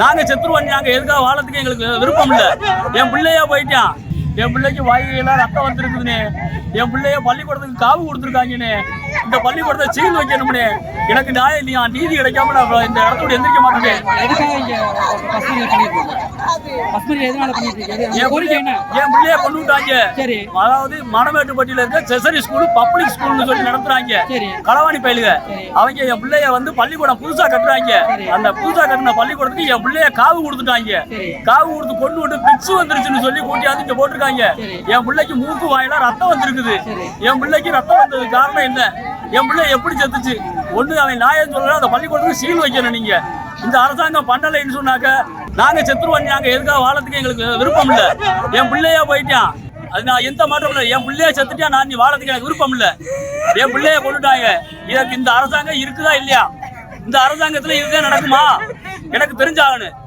நாங்க செத்துருவோம் நாங்க எதுக்காக வாழறதுக்கு எங்களுக்கு விருப்பம் இல்லை. என் பிள்ளையா போயிட்டான். என் பிள்ளைக்கு வாயிலாம் ரத்தம் வந்திருக்குதுன்னு என் பிள்ளைய பள்ளிக்கூடத்துக்கு காவு கொடுத்துருக்காங்கன்னு இந்த பள்ளிக்கூடத்தை சீல் வைக்கணும்னு. எனக்கு நியாயம் இல்லையா? நீதி கிடைக்காம நான் இந்த இடத்தோட எந்திரிக்க மாட்டேன். என் பிள்ளைய என்ன? என் பிள்ளைய கொண்டு விட்டாங்க. சரி. அதாவது மணமேட்டுப்பட்டியில இருக்க செசரி ஸ்கூல் பப்ளிக் ஸ்கூல்னு சொல்லி நடத்துறாங்க. களவாணி பயிலுக. அவங்க என் பிள்ளைய வந்து பள்ளிக்கூடம் புதுசா கட்டுறாங்க. அந்த புதுசா கட்டின பள்ளிக்கூடத்துக்கு என் பிள்ளைய காவு கொடுத்துட்டாங்க. காவு கொடுத்து கொண்டு விட்டு பிக்ஸ் வந்துருச்சுன்னு சொல்லி கூட்டியாந்து இங்க போட்டிருக்காங்க. சரி. என் பிள்ளைக்கு மூக்கு வாயில ரத்தம் வந்திருக்குது. என் பிள்ளைக்கு ரத்தம் வந்தது காரணம் என்ன? என் பிள்ளை எப்படி செத்துச்சு? ஒண்ணு அவன் நாயம் சொல்லல அந்த பள்ளிக்கூடத்துக்கு சீல் வைக்கணும் நீங்க. இந்த அரசாங்கம் பண்ணலைன்னு சொன்னாக்க நாங்க செத்துருவோம் நாங்க எதுக்காக வாழறதுக்கு எங்களுக்கு விருப்பம் இல்ல. என் பிள்ளையா போயிட்டான். அது நான் எந்த மாற்றம் இல்லை. என் பிள்ளைய செத்துட்டா நான் நீ வாழறதுக்கு எனக்கு விருப்பம் இல்ல. என் பிள்ளைய கொண்டுட்டாங்க. இதற்கு இந்த அரசாங்கம் இருக்குதா இல்லையா? இந்த அரசாங்கத்துல இதுதான் நடக்குமா? எனக்கு தெரிஞ்சாகணும்